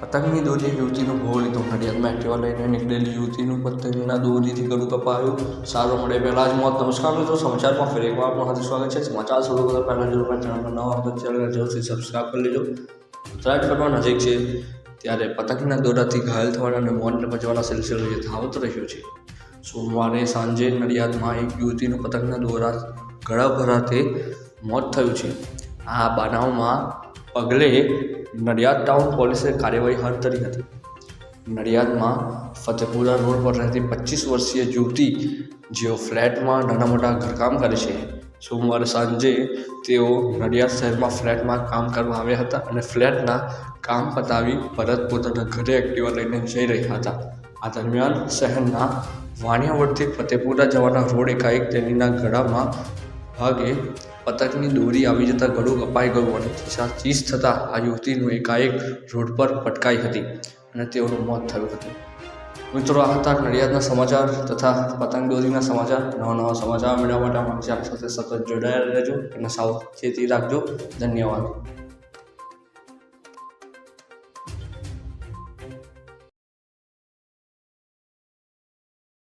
પતંગની દોરી યુવતીનું ભોગ લીધું. નડિયાદમાં એક્ટિવા લઈને નીકળેલી યુવતીનું પતંગના દોરીથી ગળું કપાયું સારો મળે પહેલાં જ મોત. નમસ્કાર મિત્રો, સમાચારમાં ફરી એકવાર આપનું હાર્દિક સ્વાગત છે. સમાચાર શરૂ કરતા પહેલાં જરૂર પણ ચેનલમાં નવા હોય તો ચેનલ જરૂરથી સબસ્ક્રાઈબ કરી લેજો. ઉત્તરાયણ નજીક છે. ત્યારે પતંગના દોરાથી ઘાયલ થવાના અને મોતને બચવાના સિલસિલો યથાવત રહ્યો છે. સોમવારે સાંજે નડિયાદમાં એક યુવતીનું પતંગના દોરા ગળા ભરાતે મોત થયું છે. આ બનાવમાં પગલે નડિયાદ ટાઉન પોલીસે કાર્યવાહી હાથ ધરી હતી. નડિયાદમાં ફતેપુરા રોડ પર રહેતી પચીસ વર્ષીય યુવતી જેઓ ફ્લેટમાં નાના મોટા ઘરકામ કરે છે, સોમવારે સાંજે તેઓ નડિયાદ શહેરમાં ફ્લેટમાં કામ કરવા આવ્યા હતા અને ફ્લેટના કામ પતાવી પરત પોતાના ઘરે એક્ટિવા લઈને જઈ રહ્યા હતા. આ દરમિયાન શહેરના વાણિયાવડથી ફતેપુરા જવાના રોડ એકાએક તેણીના ગળામાં ભાગે પતકની દોરી આવી જતાં ગળું કપાઈ ગયું અને ચીસ થતાં આ યુવતીનું એકાએક રોડ પર પટકાઈ હતી અને તેઓનું મોત થયું હતું. મિત્રો, આ હતા નડિયાદના સમાચાર તથા પતંગ દોરીના સમાચાર. નવા નવા સમાચાર મેળવવા માટે અમારી સાથે સતત જોડાયેલા રહેજો. અને સાવચેતી રાખજો. ધન્યવાદ.